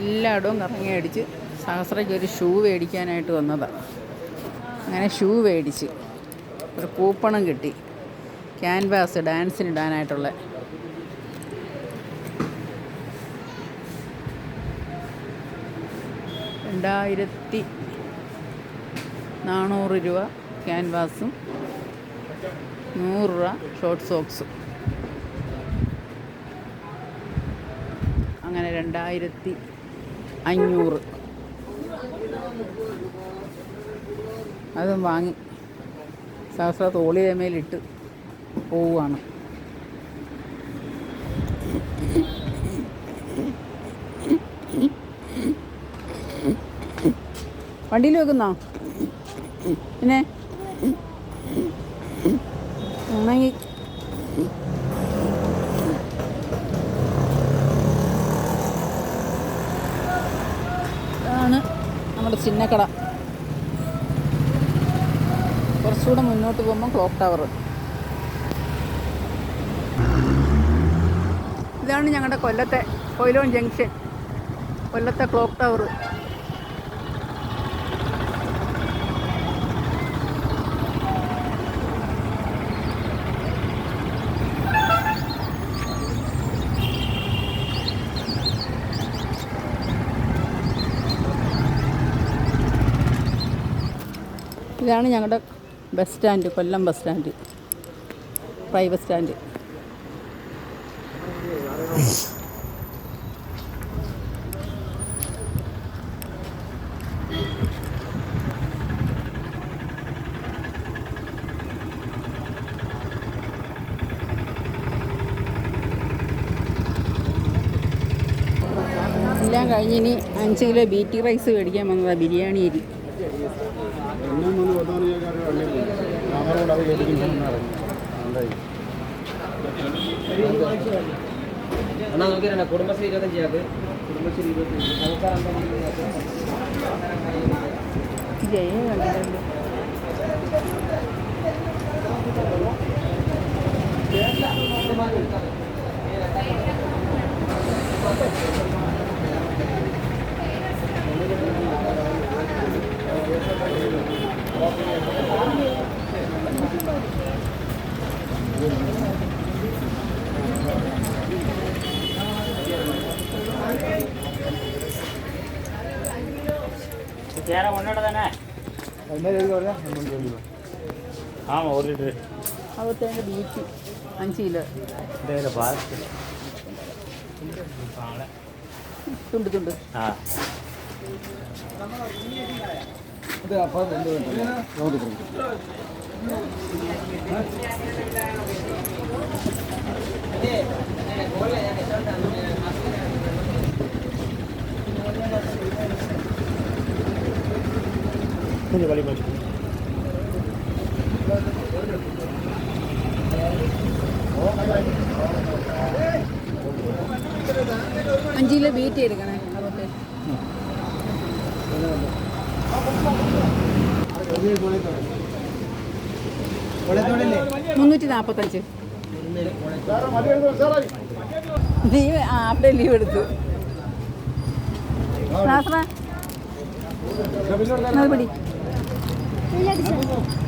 എല്ലായിടവും കറങ്ങി അടിച്ച് സഹസ്രയ്ക്ക് ഒരു ഷൂ മേടിക്കാനായിട്ട് വന്നതാണ് അങ്ങനെ ഷൂ മേടിച്ച് ഒരു കൂപ്പണും കിട്ടി. ക്യാൻവാസ് ഡാൻസിന് ഇടാനായിട്ടുള്ള. രണ്ടായിരത്തി നാനൂറ് രൂപ ക്യാൻവാസും നൂറ് രൂപ ഷോർട്ട് സോക്സും. അങ്ങനെ രണ്ടായിരത്തി അഞ്ഞൂറ്. അതും വാങ്ങി. സഹസ്ര തോളിയുടെ മേലിട്ട് പോവുകയാണ്. വണ്ടിയിൽ വെക്കുന്നോ? പിന്നെ? ഉണങ്ങി ഇതാണ് നമ്മുടെ ചിന്നക്കട. കുറച്ചുകൂടെ മുന്നോട്ട് പോകുമ്പോൾ ക്ലോക്ക് ടവർ. ഇതാണ് ഞങ്ങളുടെ കൊല്ലത്തെ കൊയിലോൺ ജംഗ്ഷൻ. കൊല്ലത്തെ ക്ലോക്ക് ടവർ. ഇതാണ് ഞങ്ങളുടെ bus stand Kollam bus stand. Private stand. എല്ലാം കഴിഞ്ഞിനി അഞ്ച് കിലോ ബീറ്റി റൈസ് മേടിക്കാൻ വന്നതാണ് ബിരിയാണി അരി. വന്ന് ഒന്നാമതിക്കാരുടെ വള്ളിയില്ല അവരോട് അത് കേട്ടിട്ടുണ്ടെന്നാണ് എന്തായി അണ്ണാ നോക്കിയാ കുടുംബശ്രീ ഇരുപത്തഞ്ചാക്ക് കുടുംബശ്രീ ഇരുപത്തഞ്ച് സർക്കാർ ജയ சேரம் ஒன்னோட தானே? அது மாதிரி எவ்வளோ வருதா ஆமாம் ஒரு லிட்ரு அவத்தேங்க நூற்றி அஞ்சு கிலோ இந்த இதில் பார்த்து துண்டு துண்டு ஆ. இது Şunu alayım acaba. അഞ്ച് കിലോ ബീറ്റ് എടുക്കണേ നമുക്ക് മുന്നൂറ്റി നാൽപ്പത്തഞ്ച് ലീവ് ആ അവിടെ ലീവ് എടുത്തു. നാസറ മറുപടി അത് പിടി